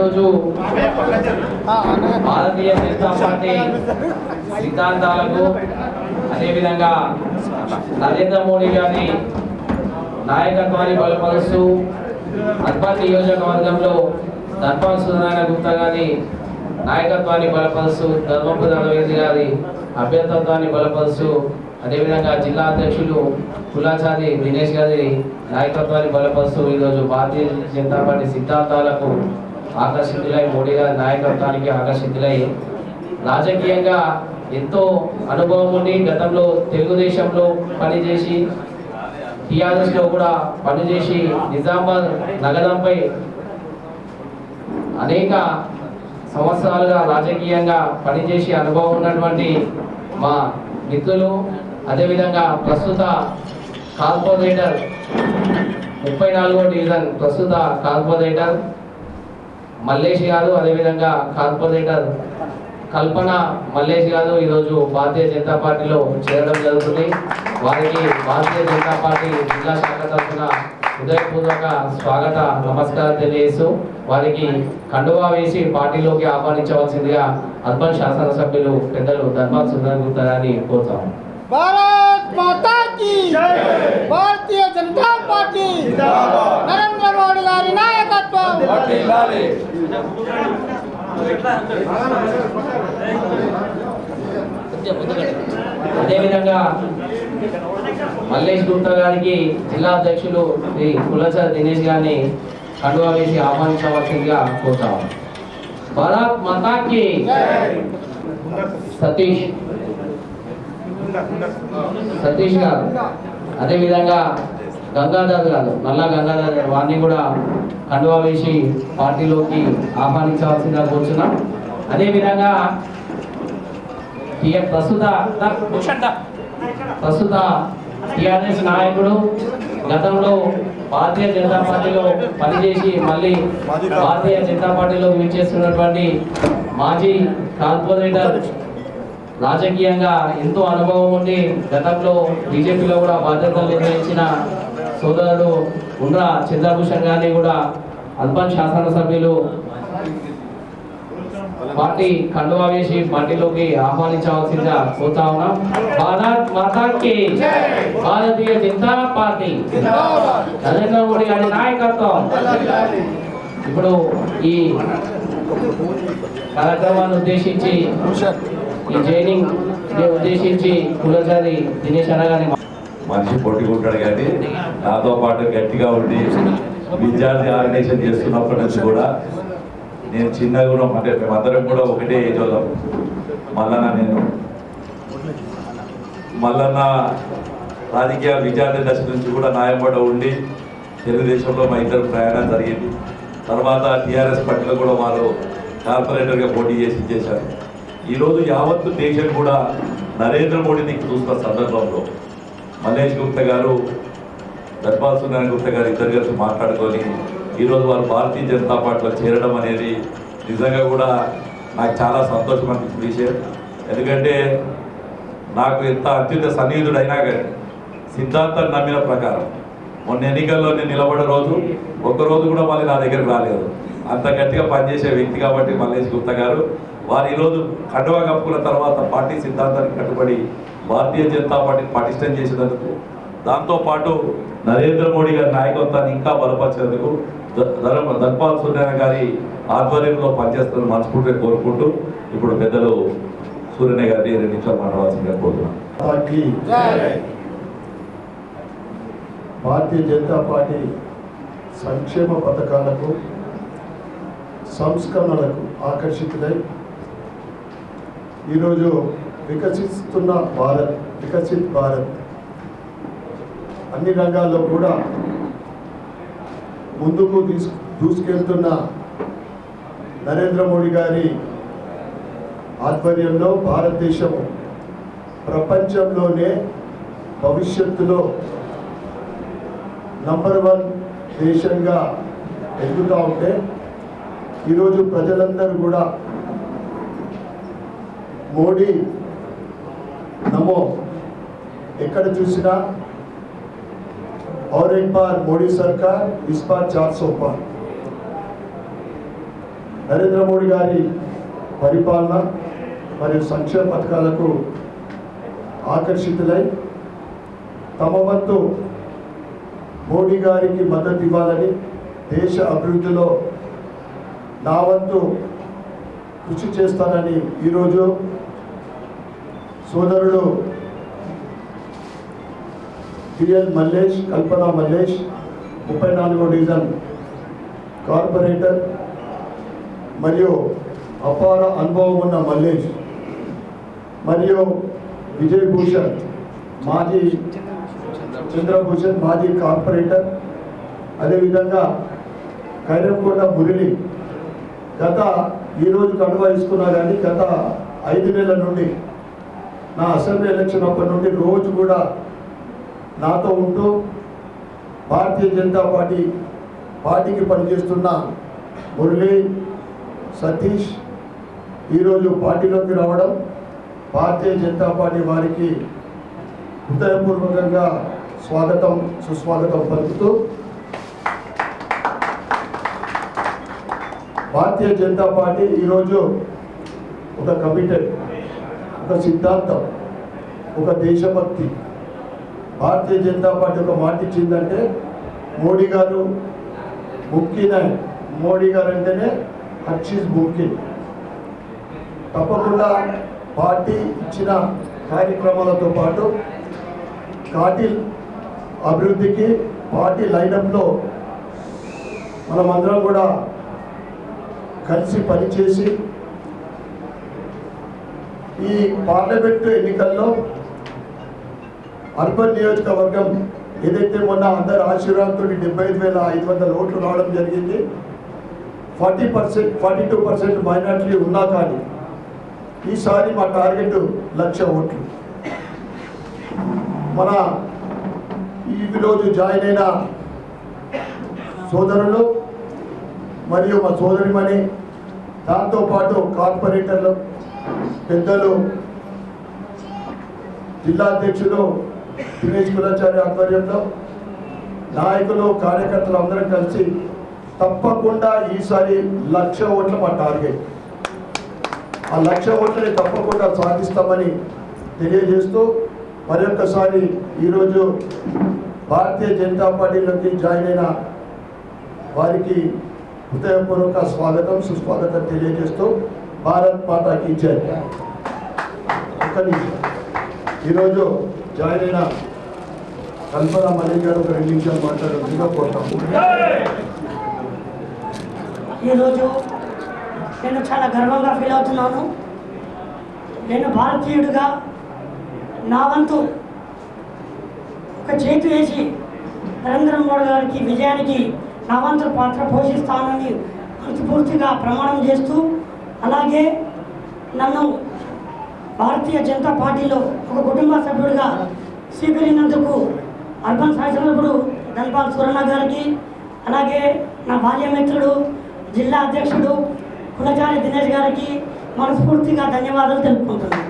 ఈరోజు భారతీయ జనతా పార్టీ సిద్ధాంతాలకు అదేవిధంగా నరేంద్ర మోడీ గారి నాయకత్వాన్ని బలపరుస్తూ అర్బన్ నియోజకవర్గంలో ధర్మాల్ సుధారాయణ గుప్తా గారి నాయకత్వాన్ని బలపరుస్తూ ధర్మపుర రవీంద్ర గారి అభ్యర్థత్వాన్ని బలపరుస్తూ అదేవిధంగా జిల్లా అధ్యక్షులు కులాచారి దినేష్ గారి నాయకత్వాన్ని బలపరుస్తూ ఈరోజు భారతీయ జనతా పార్టీ సిద్ధాంతాలకు ఆకర్షితులై మోడీ గారి నాయకత్వానికి ఆకర్షితులై రాజకీయంగా ఎంతో అనుభవం ఉండి గతంలో తెలుగుదేశంలో పనిచేసి టీఆర్ఎస్లో కూడా పనిచేసి నిజామాబాద్ నగరంపై అనేక సంవత్సరాలుగా రాజకీయంగా పనిచేసి అనుభవం ఉన్నటువంటి మా మిత్రులు అదేవిధంగా ప్రస్తుత కార్పొరేటర్ ముప్పై నాలుగో డివిజన్ ప్రస్తుత కార్పొరేటర్ మలేషియాలు అదేవిధంగా కార్పొరేటర్ కల్పన మలేషియాలు ఈరోజు భారతీయ జనతా పార్టీలో చేరడం జరుగుతుంది. వారికి భారతీయ జనతా పార్టీ జిల్లా శాఖ తరఫున హృదయపూర్వక స్వాగత నమస్కారం తెలియజేస్తూ వారికి కండువా వేసి పార్టీలోకి ఆహ్వానించవలసిందిగా అర్బన్ శాసనసభ్యులు పెద్దలు ధర్మాల్ సుందర గుప్తారని కోరుతాము భారత్ మాతా భారతీయ జనతా పార్టీ! నాయకత్వం అదేవిధంగా మల్లేష్ గుప్తా గారికి జిల్లా అధ్యక్షులు శ్రీ కులచర్ దినేష్ గారిని కండువా వేసి ఆహ్వానించవలసిందిగా కోరుతాం భారత్ మాతాకి సతీష్. సతీష్ గారు. అదేవిధంగా గంగాధర్ గారు నల్ల గంగాధర్ గారు వారిని కూడా కండువా వేసి పార్టీలోకి ఆహ్వానించవలసిందిగా కూర్చున్నాం. అదేవిధంగా ప్రస్తుత ప్రస్తుత టిఆర్ఎస్ నాయకుడు గతంలో భారతీయ జనతా పార్టీలో పనిచేసి మళ్ళీ భారతీయ జనతా పార్టీలో విచ్చేస్తున్నటువంటి మాజీ కార్పొరేటర్ రాజకీయంగా ఎంతో అనుభవం ఉండి గతంలో బీజేపీలో కూడా బాధ్యతలు నిర్వహించిన సోదరుడు ఉండ్ర చంద్రభూషణ్ గారిని కూడా అల్పన్ శాసనసభ్యులు పార్టీ కండువా వేసి పార్టీలోకి ఆహ్వానించవలసిందిగా కోరుతా ఉన్నాం. భారత్ మాతాకి భారతీయ జనతా పార్టీ. నరేంద్ర మోడీ గారి నాయకత్వం. ఇప్పుడు ఈ కార్యక్రమాన్ని ఉద్దేశించి ఈ జైనింగ్ ఉద్దేశించి కులచారి దినేష్ అన్న గారిని మనిషి పొట్టుకుంటాడు కానీ నాతో పాటు గట్టిగా ఉండి విద్యార్థి ఆర్గనైజేషన్ చేస్తున్నప్పటి నుంచి కూడా నేను చిన్నగా ఉన్నాం అంటే మేమందరం కూడా ఒకటే ఏజ్ వాళ్ళం. మల్లన్న నేను. మల్లన్న రాజకీయ విద్యార్థి దశ నుంచి కూడా నాయంబడ ఉండి తెలుగుదేశంలో మా ఇద్దరు ప్రయాణం జరిగింది. తర్వాత టీఆర్ఎస్ పార్టీలో కూడా వారు కార్పొరేటర్గా పోటీ చేసి చేశారు. ఈరోజు యావత్తు దేశం కూడా నరేంద్ర మోడీని చూస్తున్న సందర్భంలో మల్లేష్ గుప్తా గారు ధర్మాల్ సునారాయణ గుప్తా గారు ఇద్దరు కలిసి మాట్లాడుకొని ఈరోజు వారు భారతీయ జనతా పార్టీలో చేరడం అనేది నిజంగా కూడా నాకు చాలా సంతోషం అనిపించిన విషయం ఎందుకంటే నాకు ఎంత అత్యంత సన్నిహితుడైనా కానీ సిద్ధాంతాన్ని నమ్మిన ప్రకారం మొన్న ఎన్నికల్లో నేను నిలబడే రోజు ఒక్కరోజు కూడా మళ్ళీ నా దగ్గరకు రాలేదు. అంత గట్టిగా పనిచేసే వ్యక్తి కాబట్టి మల్లేష్ గుప్తా గారు. వారు ఈరోజు కండువా కప్పుకున్న తర్వాత పార్టీ సిద్ధాంతానికి కట్టుబడి భారతీయ జనతా పార్టీ పటిష్టం చేసినందుకు దాంతోపాటు నరేంద్ర మోడీ గారి నాయకత్వాన్ని ఇంకా బలపరిచేందుకు ధర్పాల్ సూర్యనారాయణ గారి ఆధ్వర్యంలో పనిచేస్తున్న మనస్ఫూర్తిగా కోరుకుంటూ ఇప్పుడు పెద్దలు సూర్యనారాయణ గారిని రెండు నిమిషాలు మాట్లాడాల్సిందిగా కోరుతున్నాను. భారతీయ జనతా పార్టీ సంక్షేమ పథకాలకు సంస్కరణలకు ఆకర్షితులై ఈరోజు వికసిస్తున్న భారత్ వికసిత్ భారత్. అన్ని రంగాల్లో కూడా ముందుకు తీసు దూసుకెళ్తున్న నరేంద్ర మోడీ గారి ఆధ్వర్యంలో భారతదేశం ప్రపంచంలోనే భవిష్యత్తులో నంబర్ వన్ దేశంగా ఎదుగుతూ ఉంటే ఈరోజు ప్రజలందరూ కూడా మోడీ నమో ఎక్కడ చూసినా और एक बार मोदी सरकार इस बार चार सौ पार నరేంద్ర మోడీ గారి పరిపాలన మరియు సంక్షేమ పథకాలకు ఆకర్షితులై తమ వంతు మోడీ గారికి మద్దతు ఇవ్వాలని దేశ అభివృద్ధిలో నా వంతు కృషి చేస్తానని ఈరోజు సోదరుడు పిఎల్ మల్లేష్ కల్పన మల్లేష్ ముప్పై నాలుగో డివిజన్ కార్పొరేటర్ మరియు అపార అనుభవం ఉన్న మల్లేష్ మరియు విజయ్ భూషణ్ మాజీ చంద్రభూషణ్ మాజీ కార్పొరేటర్. అదేవిధంగా కైరంకోట మురళి గత ఈరోజు కండువా ఇస్తున్నా కానీ గత ఐదు నెలల నుండి నా అసెంబ్లీ ఎలక్షన్ అప్పటి నుండి రోజు కూడా నాతో ఉంటూ భారతీయ జనతా పార్టీ పార్టీకి పనిచేస్తున్న మురళి సతీష్ ఈరోజు పార్టీలోకి రావడం భారతీయ జనతా పార్టీ వారికి హృదయపూర్వకంగా స్వాగతం సుస్వాగతం పలుకుతూ భారతీయ జనతా పార్టీ ఈరోజు ఒక కమిటెడ్ ఒక సిద్ధాంతం ఒక దేశభక్తి. భారతీయ జనతా పార్టీ ఒక మాట ఇచ్చిందంటే మోడీ గారు ముఖ్యన మోడీ గారు అంటేనే హర్షీస్ ముఖ్యం తప్పకుండా పార్టీ ఇచ్చిన కార్యక్రమాలతో పాటు కాటిల్ అభివృద్ధికి పార్టీ లైనప్లో మనమందరం కూడా కలిసి పనిచేసి ఈ పార్లమెంటు ఎన్నికల్లో అర్బన్ నియోజకవర్గం ఏదైతే మొన్న అందరి ఆశీర్వాదంతో డెబ్బై ఐదు వేల ఐదు వందల ఓట్లు రావడం జరిగింది forty percent forty two percent minority ఉన్నా కానీ ఈసారి మా టార్గెట్ లక్ష ఓట్లు. మన ఈ రోజు జాయిన్ అయిన సోదరులు మరియు మా సోదరిమణి దాంతోపాటు కార్పొరేటర్లు పెద్దలు జిల్లా అధ్యక్షులు దినేష్ కులాచారి ఆధ్వర్యంలో నాయకులు కార్యకర్తలు అందరం కలిసి తప్పకుండా ఈసారి లక్ష ఓట్ల మా టార్గెట్. ఆ లక్ష ఓట్లని తప్పకుండా సాధిస్తామని తెలియజేస్తూ మరొకసారి ఈరోజు భారతీయ జనతా పార్టీలోకి జాయిన్ అయిన వారికి హృదయపూర్వక స్వాగతం సుస్వాగతం తెలియజేస్తూ భారత్ మాతాకి జై. నిమిషం. ఈరోజు జాయిన్ అయిన కల్పన మల్లి గారు ఒక రెండు నిమిషాలు మాట్లాడుతుందిగా కోరుతాము ఈరోజు నేను చాలా గర్వంగా ఫీల్ అవుతున్నాను. నేను భారతీయుడిగా నా వంతు ఒక చేతి వేసి నరేంద్ర మోడీ గారికి విజయానికి నా వంతు పాత్ర పోషిస్తానని మనస్ఫూర్తిగా ప్రమాణం చేస్తూ అలాగే నన్ను భారతీయ జనతా పార్టీలో ఒక కుటుంబ సభ్యుడిగా స్వీకరించినందుకు అర్బన్ శాసనసభ్యుడు ధన్పాల్ సురణ గారికి అలాగే నా బాల్యమిత్రుడు జిల్లా అధ్యక్షుడు కులచారి దినేష్ గారికి మనస్ఫూర్తిగా ధన్యవాదాలు తెలుపుకుంటున్నాను.